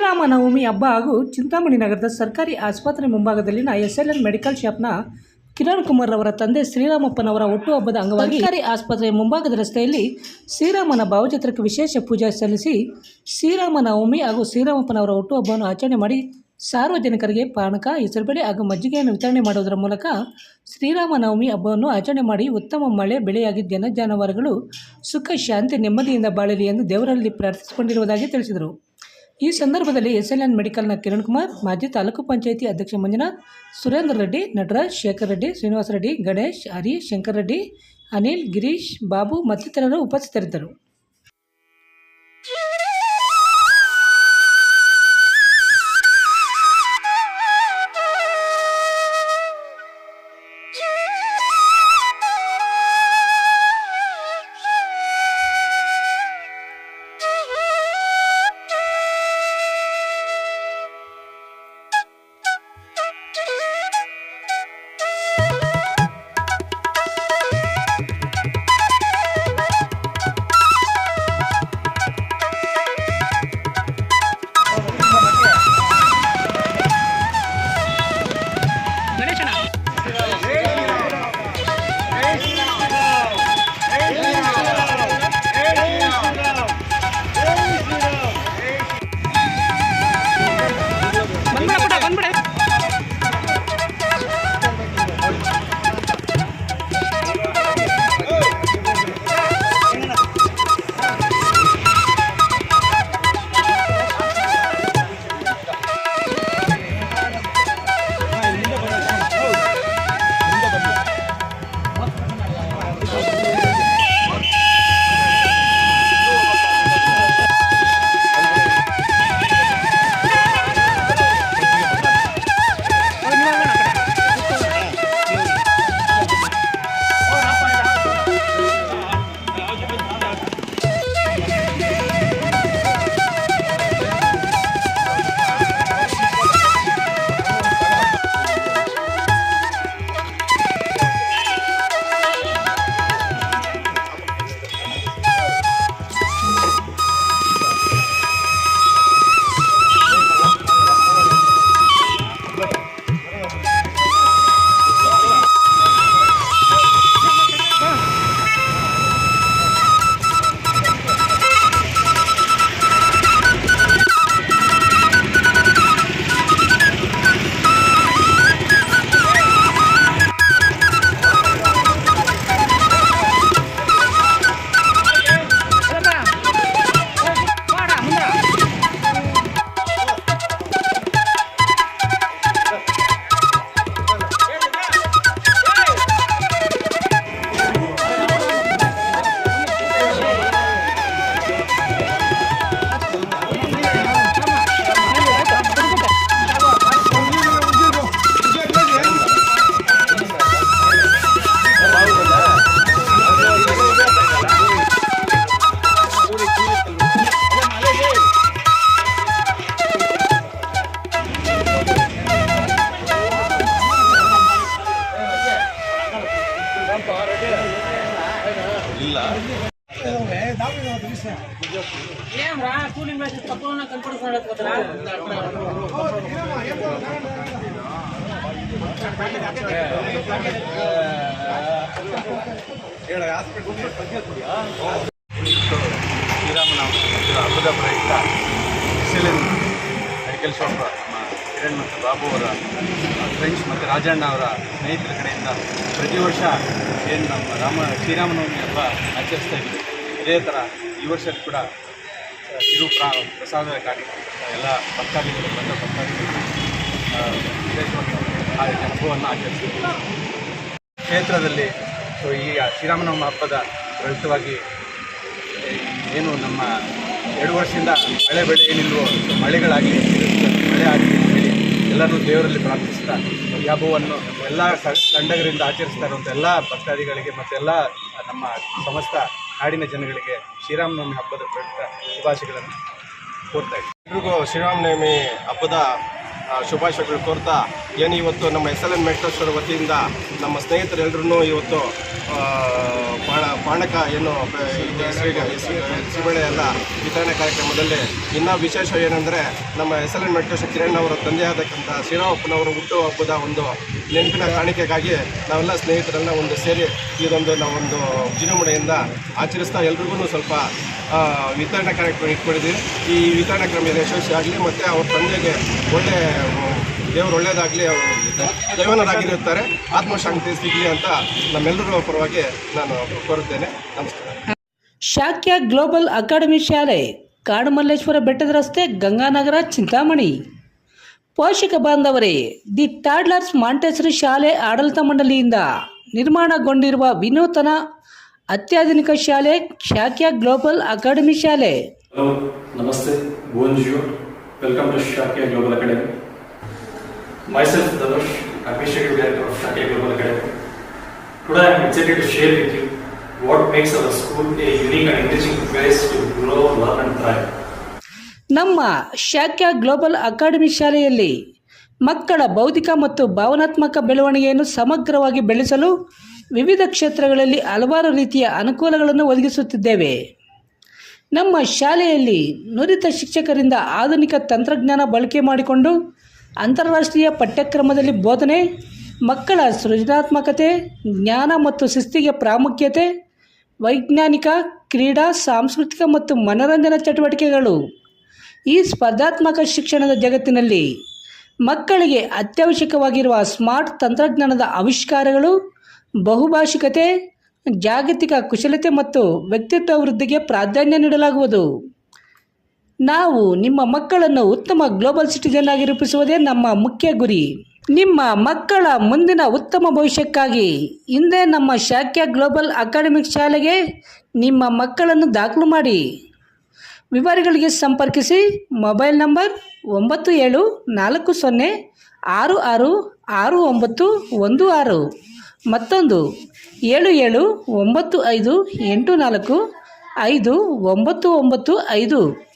ಶ್ರೀರಾಮನವಮಿ ಹಬ್ಬ ಹಾಗೂ ಚಿಂತಾಮಣಿ ನಗರದ ಸರ್ಕಾರಿ ಆಸ್ಪತ್ರೆ ಮುಂಭಾಗದಲ್ಲಿನ ಎಸ್ ಎಲ್ ಎನ್ ಮೆಡಿಕಲ್ ಶಾಪ್ನ ಕಿರಣ್ ಕುಮಾರ್ ಅವರ ತಂದೆ ಶ್ರೀರಾಮಪ್ಪನವರ ಹುಟ್ಟುಹಬ್ಬದ ಅಂಗವಾಗಿ ಸರ್ಕಾರಿ ಆಸ್ಪತ್ರೆಯ ಮುಂಭಾಗದ ರಸ್ತೆಯಲ್ಲಿ ಶ್ರೀರಾಮನ ಭಾವಚಿತ್ರಕ್ಕೆ ವಿಶೇಷ ಪೂಜೆ ಸಲ್ಲಿಸಿ ಶ್ರೀರಾಮನವಮಿ ಹಾಗೂ ಶ್ರೀರಾಮಪ್ಪನವರ ಹುಟ್ಟುಹಬ್ಬವನ್ನು ಆಚರಣೆ ಮಾಡಿ ಸಾರ್ವಜನಿಕರಿಗೆ ಪಾನಕ, ಹೆಸರುಬೇಳೆ ಹಾಗೂ ಮಜ್ಜಿಗೆಯನ್ನು ವಿತರಣೆ ಮಾಡುವುದರ ಮೂಲಕ ಶ್ರೀರಾಮನವಮಿ ಹಬ್ಬವನ್ನು ಆಚರಣೆ ಮಾಡಿ ಉತ್ತಮ ಮಳೆ ಬೆಳೆಯಾಗಿ ಜನ ಜಾನುವಾರುಗಳು ಸುಖ, ಶಾಂತಿ, ನೆಮ್ಮದಿಯಿಂದ ಬಾಳಲಿ ಎಂದು ದೇವರಲ್ಲಿ ಪ್ರಾರ್ಥಿಸಿಕೊಂಡಿರುವುದಾಗಿ ತಿಳಿಸಿದರು. ಈ ಸಂದರ್ಭದಲ್ಲಿ ಎಸ್ ಎಲ್ ಎನ್ ಮೆಡಿಕಲ್ನ ಕಿರಣ್ ಕುಮಾರ್, ಮಾಜಿ ತಾಲೂಕು ಪಂಚಾಯಿತಿ ಅಧ್ಯಕ್ಷ ಮಂಜುನಾಥ್, ಸುರೇಂದ್ರ ರೆಡ್ಡಿ, ನಟರಾಜ್ ಶೇಖರ್ ರೆಡ್ಡಿ, ಶ್ರೀನಿವಾಸ ರೆಡ್ಡಿ, ಗಣೇಶ್ ಹರಿ ಶಂಕರ್ ರೆಡ್ಡಿ, ಅನಿಲ್, ಗಿರೀಶ್, ಬಾಬು ಮತ್ತಿತರರು ಉಪಸ್ಥಿತರಿದ್ದರು. ಶ್ರೀರಾಮನ ಹಬ್ಬದ ಪ್ರಯುಕ್ತ ಎಕ್ಸಲೆನ್ ಮೆಡಿಕಲ್ ಶಾಪ್ ಕಿರಣ್ ಮತ್ತು ಬಾಬು ಅವರ ಫ್ರೆಂಡ್ಸ್ ಮತ್ತು ರಾಜಣ್ಣ ಅವರ ಸ್ನೇಹಿತರ ಕಡೆಯಿಂದ ಪ್ರತಿ ವರ್ಷ ಏನು ನಮ್ಮ ರಾಮ ಶ್ರೀರಾಮನವಮಿ ಹಬ್ಬ ಆಚರಿಸ್ತಾ ಇದ್ವಿ ಇದೇ ಥರ ಈ ವರ್ಷ ಕೂಡ ಇದು ಪ್ರಾ ಪ್ರಸಾದದ ಕಾರ್ಯಕ್ರಮ ಎಲ್ಲ ಭಕ್ತಾದಿಗಳು ಬಂದ ಭಕ್ತಾದಿಗಳು ಆ, ಹಬ್ಬವನ್ನು ಆಚರಿಸ್ತೀವಿ ಕ್ಷೇತ್ರದಲ್ಲಿ ಸೊ ಈ ಶ್ರೀರಾಮನವಮ ಹಬ್ಬದ ಪ್ರಯುಕ್ತವಾಗಿ ಏನು ನಮ್ಮ ಎರಡು ವರ್ಷದಿಂದ ಮಳೆ ಬೆಳೆ ಏನಿಲ್ವೋ ಮಳೆಗಳಾಗಲಿ ಮಳೆ ಆಗಲಿ ಎಲ್ಲರೂ ದೇವರಲ್ಲಿ ಪ್ರಾರ್ಥಿಸ್ತಾ ಈ ಹಬ್ಬವನ್ನು ಎಲ್ಲ ತಂಡಗರಿಂದ ಆಚರಿಸ್ತಾ ಇರುವಂಥ ಎಲ್ಲ ಭಕ್ತಾದಿಗಳಿಗೆ ಮತ್ತು ಎಲ್ಲ ನಮ್ಮ ಸಮಸ್ತ ನಾಡಿನ ಜನಗಳಿಗೆ ಶ್ರೀರಾಮನವಮಿ ಹಬ್ಬದ ಪ್ರಯುಕ್ತ ಶುಭಾಶಯಗಳನ್ನು ಕೋರ್ತಾ ಇದ್ದೀವಿ ಎಲ್ರಿಗೂ ಶ್ರೀರಾಮನವಮಿ ಹಬ್ಬದ ಶುಭಾಶಯಗಳು ಕೋರ್ತಾ ಏನು ಇವತ್ತು ನಮ್ಮ ಎಸ್ ಎಲ್ ಎನ್ ಮೆಟ್ರೋಸ್ಟರ್ ವತಿಯಿಂದ ನಮ್ಮ ಸ್ನೇಹಿತರೆಲ್ಲರೂ ಇವತ್ತು ಪಾಣ ಪಾಣಕ ಏನು ಹೆಸರುಬೇಳೆ ಎಲ್ಲ ವಿತರಣೆ ಕಾರ್ಯಕ್ರಮದಲ್ಲಿ. ಇನ್ನೂ ವಿಶೇಷ ಏನಂದರೆ ನಮ್ಮ ಎಸ್ ಎಲ್ ಎನ್ ಮೆಟ್ರೋಸ್ಟರ್ ಕಿರಣ್ ಅವರ ತಂದೆಯಾದಕ್ಕಂಥ ಶ್ರೀರಾಮಪ್ಪನವರ ಹುಟ್ಟು ಹಬ್ಬದ ಒಂದು ನೆನಪಿನ ಕಾಣಿಕೆಗಾಗಿ ನಾವೆಲ್ಲ ಸ್ನೇಹಿತರೆಲ್ಲ ಒಂದು ಸೇರಿ ಇದೊಂದು ನಾವೊಂದು ವಿಜೃಂಭಣೆಯಿಂದ ಆಚರಿಸ್ತಾ ಎಲ್ರಿಗೂ ಸ್ವಲ್ಪ ವಿತರಣಾ ಕಾರ್ಯಕ್ರಮ ಇಟ್ಕೊಂಡಿದ್ದೀವಿ. ಈ ವಿತರಣಾ ಕ್ರಮ ಯಶಸ್ವಿ ಆಗಲಿ, ಮತ್ತು ಅವ್ರ ತಂದೆಗೆ ಒಳ್ಳೆ ದೇವರು ಒಳ್ಳೆಯದಾಗಲಿ ಅವರು ದೈವನರಾಗಿರುತ್ತಾರೆ ಆತ್ಮಶಾಂತಿ ಸಿಗಲಿ ಅಂತ ನಮ್ಮೆಲ್ಲರ ಪರವಾಗಿ ನಾನು ಕೋರುತ್ತೇನೆ. ನಮಸ್ಕಾರ. ಶಾಕ್ಯ ಗ್ಲೋಬಲ್ ಅಕಾಡೆಮಿ ಶಾಲೆ ಕಾಡುಮಲ್ಲೇಶ್ವರ ಬೆಟ್ಟದ ರಸ್ತೆ ಗಂಗಾನಗರ ಚಿಂತಾಮಣಿ. ಪೋಷಕ ಬಾಂಧವರೇ ದಿ ಟಾಡ್ಲರ್ಸ್ ಮಾಂಟೆಸರಿ ಶಾಲೆ ಆಡಳಿತ ಮಂಡಳಿಯಿಂದ ನಿರ್ಮಾಣಗೊಂಡಿರುವ ವಿನೂತನ ಅತ್ಯಾಧುನಿಕ ಶಾಲೆ ಶಾಖ್ಯ ಗ್ಲೋಬಲ್ ಅಕಾಡೆಮಿ ಶಾಲೆ. ನಮಸ್ತೆ welcome to Shakya global academy. Myself, Dhanush, Administrative Director of Shakya Global Academy. Today I am excited to share with you what makes our school a unique and enriching place to grow, learn and thrive. ನಮ್ಮ ಶಾಖ್ಯ global academy ಶಾಲೆಯಲ್ಲಿ ಮಕ್ಕಳ ಬೌದ್ಧಿಕ ಮತ್ತು ಭಾವನಾತ್ಮಕ ಬೆಳವಣಿಗೆಯನ್ನು ಸಮಗ್ರವಾಗಿ ಬೆಳೆಸಲು ವಿವಿಧ ಕ್ಷೇತ್ರಗಳಲ್ಲಿ ಹಲವಾರು ರೀತಿಯ ಅನುಕೂಲಗಳನ್ನು ಒದಗಿಸುತ್ತಿದ್ದೇವೆ ನಮ್ಮ ಶಾಲೆಯಲ್ಲಿ ನುರಿತ ಶಿಕ್ಷಕರಿಂದ ಆಧುನಿಕ ತಂತ್ರಜ್ಞಾನ ಬಳಕೆ ಮಾಡಿಕೊಂಡು ಅಂತಾರಾಷ್ಟ್ರೀಯ ಪಠ್ಯಕ್ರಮದಲ್ಲಿ ಬೋಧನೆ, ಮಕ್ಕಳ ಸೃಜನಾತ್ಮಕತೆ, ಜ್ಞಾನ ಮತ್ತು ಶಿಸ್ತಿಗೆ ಪ್ರಾಮುಖ್ಯತೆ, ವೈಜ್ಞಾನಿಕ, ಕ್ರೀಡಾ, ಸಾಂಸ್ಕೃತಿಕ ಮತ್ತು ಮನರಂಜನಾ ಚಟುವಟಿಕೆಗಳು. ಈ ಸ್ಪರ್ಧಾತ್ಮಕ ಶಿಕ್ಷಣದ ಜಗತ್ತಿನಲ್ಲಿ ಮಕ್ಕಳಿಗೆ ಅತ್ಯವಶ್ಯಕವಾಗಿರುವ ಸ್ಮಾರ್ಟ್ ತಂತ್ರಜ್ಞಾನದ ಆವಿಷ್ಕಾರಗಳು ಬಹುಭಾಷಿಕತೆ ಜಾಗತಿಕ ಕುಶಲತೆ ಮತ್ತು ವ್ಯಕ್ತಿತ್ವ ವೃದ್ಧಿಗೆ ಪ್ರಾಧಾನ್ಯ ನೀಡಲಾಗುವುದು. ನಾವು ನಿಮ್ಮ ಮಕ್ಕಳನ್ನು ಉತ್ತಮ ಗ್ಲೋಬಲ್ ಸಿಟಿಜನ್ ಆಗಿ ರೂಪಿಸುವುದೇ ನಮ್ಮ ಮುಖ್ಯ ಗುರಿ. ನಿಮ್ಮ ಮಕ್ಕಳ ಮುಂದಿನ ಉತ್ತಮ ಭವಿಷ್ಯಕ್ಕಾಗಿ ಹಿಂದೆ ನಮ್ಮ ಶಾಖ್ಯ ಗ್ಲೋಬಲ್ ಅಕಾಡೆಮಿಕ್ ಶಾಲೆಗೆ ನಿಮ್ಮ ಮಕ್ಕಳನ್ನು ದಾಖಲು ಮಾಡಿ. ವಿವರಗಳಿಗೆ ಸಂಪರ್ಕಿಸಿ ಮೊಬೈಲ್ ನಂಬರ್ ಒಂಬತ್ತು ಏಳು ನಾಲ್ಕು ಸೊನ್ನೆ ಆರು ಆರು ಆರು ಒಂಬತ್ತು ಒಂದು ಆರು. ಮತ್ತೊಂದು ಏಳು ಏಳು ಒಂಬತ್ತು ಐದು ಎಂಟು ನಾಲ್ಕು ಐದು ಒಂಬತ್ತು ಒಂಬತ್ತು ಐದು.